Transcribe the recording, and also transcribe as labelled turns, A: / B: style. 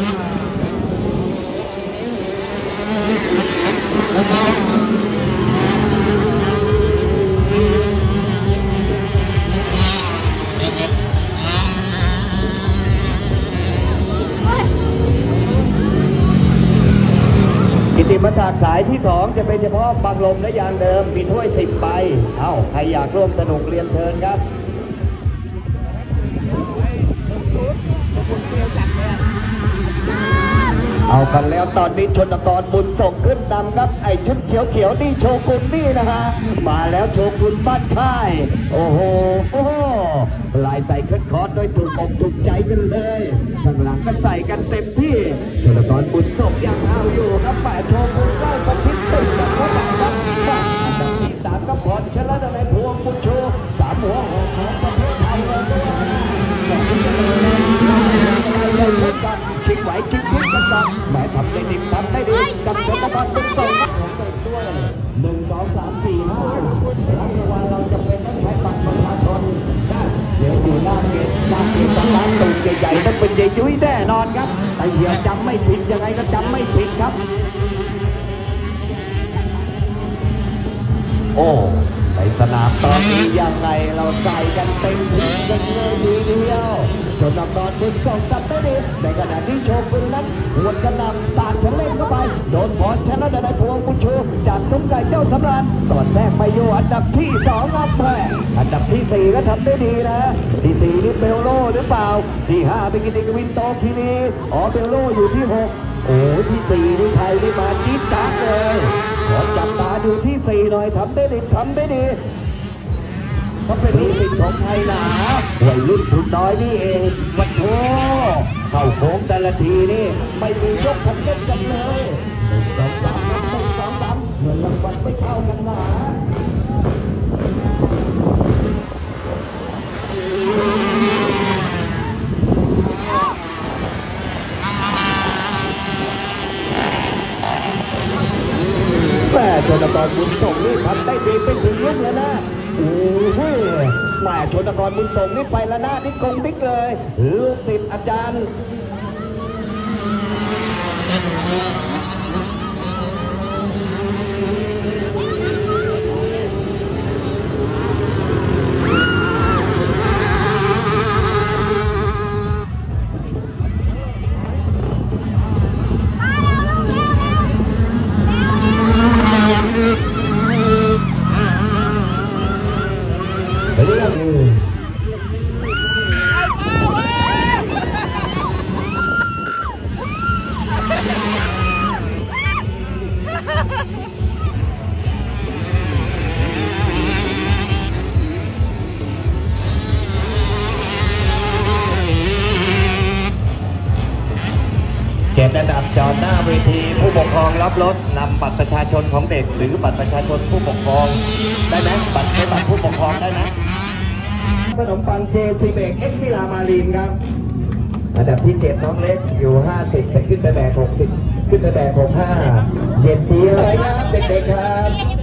A: กิติมศักสายที่ 2 จะเป็นเฉพาะบางลมและยางเดิมมีถ้วย 10ใบเอ้าใครอยากร่วมสนุกเรียนเชิญครับ กันแล้วตอนนี้ชนกรบุญส่งขึ้นนำครับไอชุดเขียวๆนี่โชกุนนี่นะฮะมาแล้วโชกุนบ้านค่าย โอ้โหโอ้โหลายใส่ขึ้นคอร์สโดยถูกอกถูกใจกันเลยข้างหลังก็ใส่กันเต็มที่ชนกรบุญส่งยังเอาอยู่ครับแปดโชกุนได้ประชิดติดกับเขาดังครับมานดับที่สามก็พรชนะในพวงบุญโชสามหัวหกของประเทศไทยเลยด้วยชิงไหวชิง พลิกกันก่อนแหมทำได้ดีทำได้ดีกับชนกรบุญส่งด้วยหนึ่งสองสามสี่ห้ารับรางวัลเราจะเป็นนักใช้บัตรประชาชนนะเดี๋ยวอยู่หน้าเกตหน้าเกตตร้านตูดใหญ่ๆต้องเป็นยายยุ้ยแน่นอนครับ แต่เหี่ยวจำไม่ผิดยังไงก็จำไม่ผิดครับ โอ้ในสนามตอนนี้ยังไงเราใส่กันเต็มที่กันเลยทีเดียวจนนำนอนบุญส่งตัดได้ดีในขณะที่โชกุนนั้น หัวกระนำสาดฉันเล่นเข้าไป โดนพรชนะได้พวงบุญชูจากสมไก่เจ้าสำราญสอดแทรกไปอยู่อันดับที่สองครับแม่อันดับที่สี่ก็ทำได้ดีนะ ที่สี่นี่เบลโลหรือเปล่า ที่ห้าเป็นกิติกวินโตทีนีอ๋อเบลโลอยู่ที่หกโอ้ที่สี่นี่ไทยนี่มาจี๊ดจ๊าดเลยขอจับตาดูที่สี่หน่อยทำได้ดีทำได้ดีเพราะเป็นลูกศิษย์ของไทยหนาวัยรุ่นทุนน้อยนี่เองวัน โค้งแต่ละทีนี่ไม่มียกคันเล่นกันเลยสองสามหนึ่งสองสามเงินรางวัลไม่เข้ากันนาแม่ชนกรบุญส่งนี่ทำได้ดีเป็นถึงยุคแล้วนะโอ้โหแม่ชนกรบุญส่งนี่ไปล้วนะที่กงบิ๊กเลยลูกศิษย์อาจารย์ เเวทีผู้ปกครองรับรถนำบัตรประชาชนของเด็ก หรือบัตรประชาชนผู้ปกครอง ได้ไหมบัตรใช้บัตรผู้ปกครองได้ไหมขนมปังเจซีเบกเอ็กซ์มิลามารีนครับอันดับที่เจ็ดน้องเล็กอยู่ 50แต่ขึ้นไปแบก60 ขึ้นไปแบก65เย็นจีเลยครับเด็กๆครับ